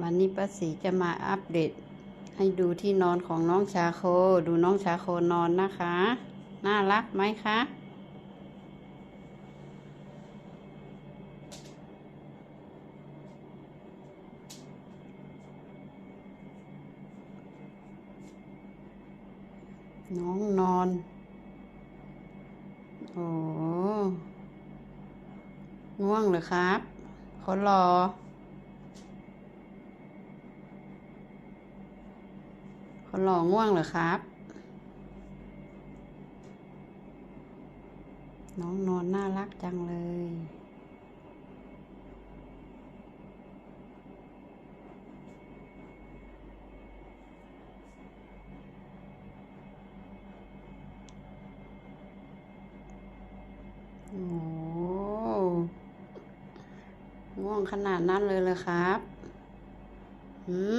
วันนี้ป้าศรีจะมาอัปเดต ให้ดูที่นอนของน้องชาโค ดูน้องชาโคนอนนะคะ น่ารักไหมคะน้องนอน โอ้ ง่วงเหรอครับเขารอ เขารอง่วงเหรอครับ น้องนอนน่ารักจังเลย โอ้ง่วงขนาดนั้นเลยเลยครับ หืม